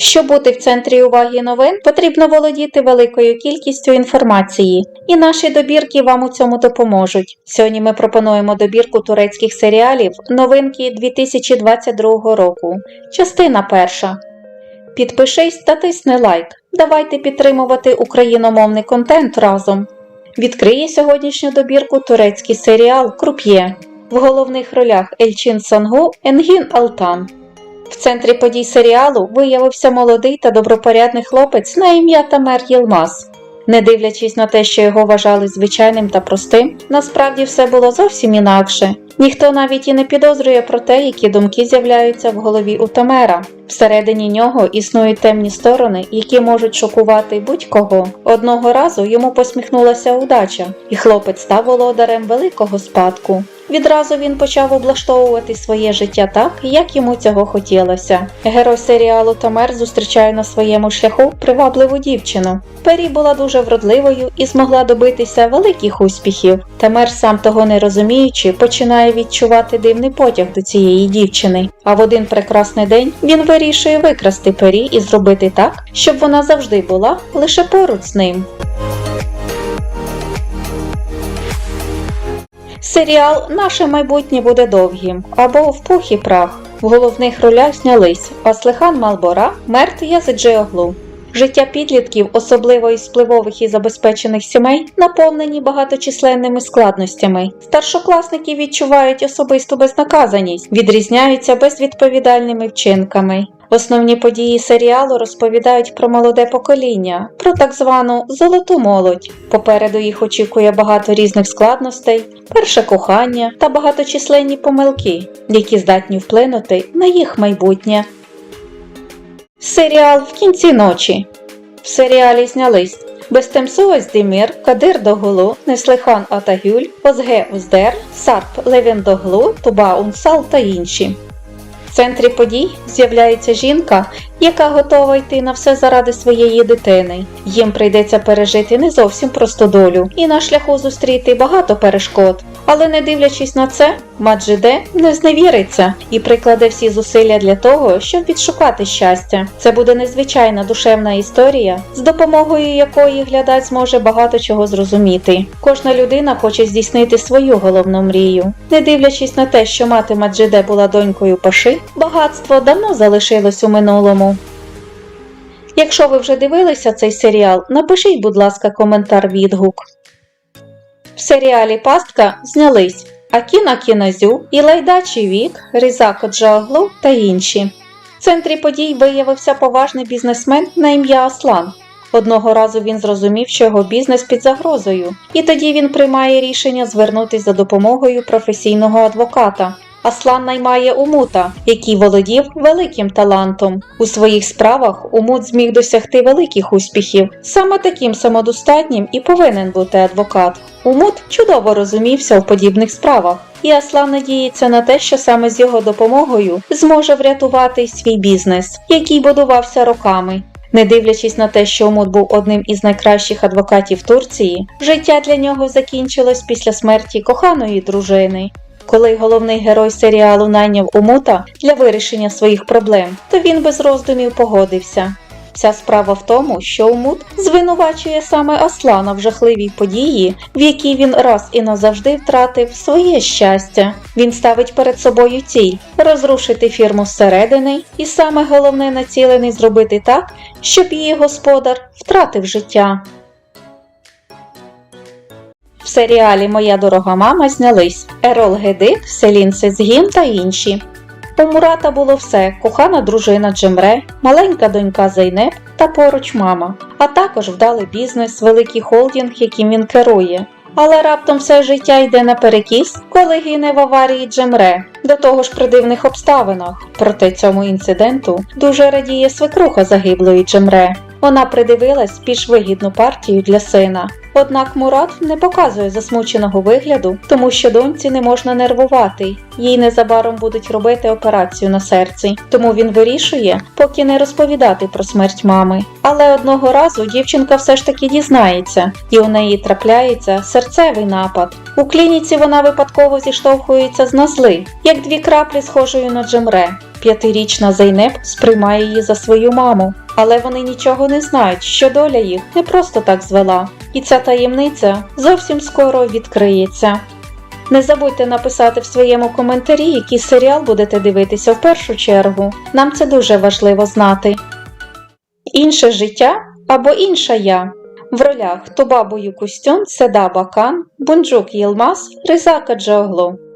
Щоб бути в центрі уваги новин, потрібно володіти великою кількістю інформації, і наші добірки вам у цьому допоможуть. Сьогодні ми пропонуємо добірку турецьких серіалів новинки 2022 року. Частина перша. Підпишись та тисни лайк. Давайте підтримувати україномовний контент разом. Відкриє сьогоднішню добірку турецький серіал Круп'є. В головних ролях Ельчин Сангу, Енгін Алтан. В центрі подій серіалу виявився молодий та добропорядний хлопець на ім'я Тамер Єлмаз. Не дивлячись на те, що його вважали звичайним та простим, насправді все було зовсім інакше. Ніхто навіть і не підозрює про те, які думки з'являються в голові у Тамера. Всередині нього існують темні сторони, які можуть шокувати будь-кого. Одного разу йому посміхнулася удача, і хлопець став володарем великого спадку. Відразу він почав облаштовувати своє життя так, як йому цього хотілося. Герой серіалу Тамер зустрічає на своєму шляху привабливу дівчину. Пері була дуже вродливою і змогла добитися великих успіхів. Тамер, сам того не розуміючи, починає відчувати дивний потяг до цієї дівчини. А в один прекрасний день він вирішує викрасти пері і зробити так, щоб вона завжди була лише поруч з ним. Серіал Наше майбутнє буде довгим або в пух і прах. В головних ролях знялись Аслихан Малбора, Мерт Язиджиоглу. Життя підлітків, особливо із впливових і забезпечених сімей, наповнені багаточисленними складностями. Старшокласники відчувають особисту безнаказаність, відрізняються безвідповідальними вчинками. Основні події серіалу розповідають про молоде покоління, про так звану золоту молодь. Попереду їх очікує багато різних складностей, перше кохання та багаточисленні помилки, які здатні вплинути на їх майбутнє. Серіал в кінці ночі. В серіалі знялись Бестемсу Здімір, Кадир Доглу, Неслихан Атагюль, Озге Уздер, Сарп Левендоглу, Туба Унсал та інші. В центрі подій з'являється жінка, яка готова йти на все заради своєї дитини. Їм прийдеться пережити не зовсім просту долю і на шляху зустріти багато перешкод. Але не дивлячись на це, Маджиде не зневіриться і прикладе всі зусилля для того, щоб відшукати щастя. Це буде незвичайна душевна історія, з допомогою якої глядач зможе багато чого зрозуміти. Кожна людина хоче здійснити свою головну мрію. Не дивлячись на те, що мати Маджиде була донькою Паши, багатство давно залишилось у минулому. Якщо ви вже дивилися цей серіал, напишіть, будь ласка, коментар відгук. В серіалі Пастка знялись Акіна Кіназю, Ілайда Чівік, Різако Джаглу та інші. В центрі подій виявився поважний бізнесмен на ім'я Аслан. Одного разу він зрозумів, що його бізнес під загрозою, і тоді він приймає рішення звернутися за допомогою професійного адвоката. Аслан наймає Умута, який володів великим талантом. У своїх справах Умут зміг досягти великих успіхів. Саме таким самодостатнім і повинен бути адвокат. Умут чудово розумівся в подібних справах, і Аслан надіється на те, що саме з його допомогою зможе врятувати свій бізнес, який будувався роками. Не дивлячись на те, що Умут був одним із найкращих адвокатів Турції, життя для нього закінчилось після смерті коханої дружини. Коли головний герой серіалу найняв Умута для вирішення своїх проблем, то він без роздумів погодився. Вся справа в тому, що Умут звинувачує саме Аслана в жахливій події, в якій він раз і назавжди втратив своє щастя. Він ставить перед собою ціль розрушити фірму зсередини, і саме головне націлений зробити так, щоб її господар втратив життя. Серіалі Моя дорога мама знялись Ерол Гедит, Селін Сезгін та інші. У Мурата було все: кохана дружина Джемре, маленька донька Зайнеп та поруч мама, а також вдалий бізнес, великий холдинг, яким він керує. Але раптом все життя йде наперекіс, коли гине в аварії Джемре, до того ж при дивних обставинах. Проте цьому інциденту дуже радіє свекруха загиблої Джемре. Вона придивилась більш вигідну партію для сина. Однак Мурат не показує засмученого вигляду, тому що доньці не можна нервувати. Їй незабаром будуть робити операцію на серці, тому він вирішує поки не розповідати про смерть мами. Але одного разу дівчинка все ж таки дізнається, і у неї трапляється серцевий напад. У клініці вона випадково зіштовхується з назли, як дві краплі схожою на Джемре. П'ятирічна Зейнеп сприймає її за свою маму, але вони нічого не знають, що доля їх не просто так звела. І ця таємниця зовсім скоро відкриється. Не забудьте написати в своєму коментарі, який серіал будете дивитися в першу чергу. Нам це дуже важливо знати. Інше життя або інша я. В ролях Тубабу Юкустюн, Седа Бакан, Бунджук Єлмаз, Ризака Джоглу.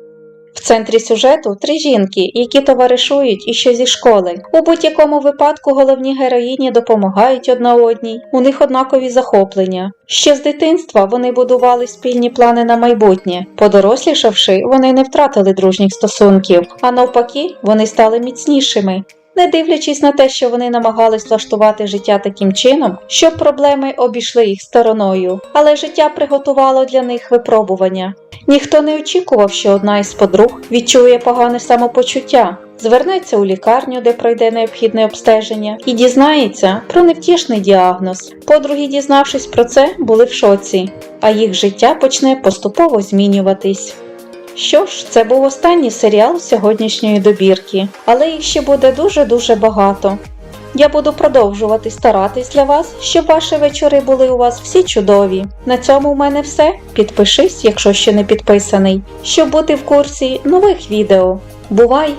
В центрі сюжету три жінки, які товаришують іще зі школи. У будь-якому випадку головні героїні допомагають одна одній, у них однакові захоплення. Ще з дитинства вони будували спільні плани на майбутнє. Подорослішавши, вони не втратили дружніх стосунків, а навпаки, вони стали міцнішими. Не дивлячись на те, що вони намагались влаштувати життя таким чином, щоб проблеми обійшли їх стороною, але життя приготувало для них випробування. Ніхто не очікував, що одна із подруг відчує погане самопочуття, звернеться у лікарню, де пройде необхідне обстеження, і дізнається про невтішний діагноз. Подруги, дізнавшись про це, були в шоці, а їх життя почне поступово змінюватись. Що ж, це був останній серіал сьогоднішньої добірки, але їх ще буде дуже-дуже багато. Я буду продовжувати старатись для вас, щоб ваші вечори були у вас всі чудові. На цьому в мене все. Підпишись, якщо ще не підписаний, щоб бути в курсі нових відео. Бувай!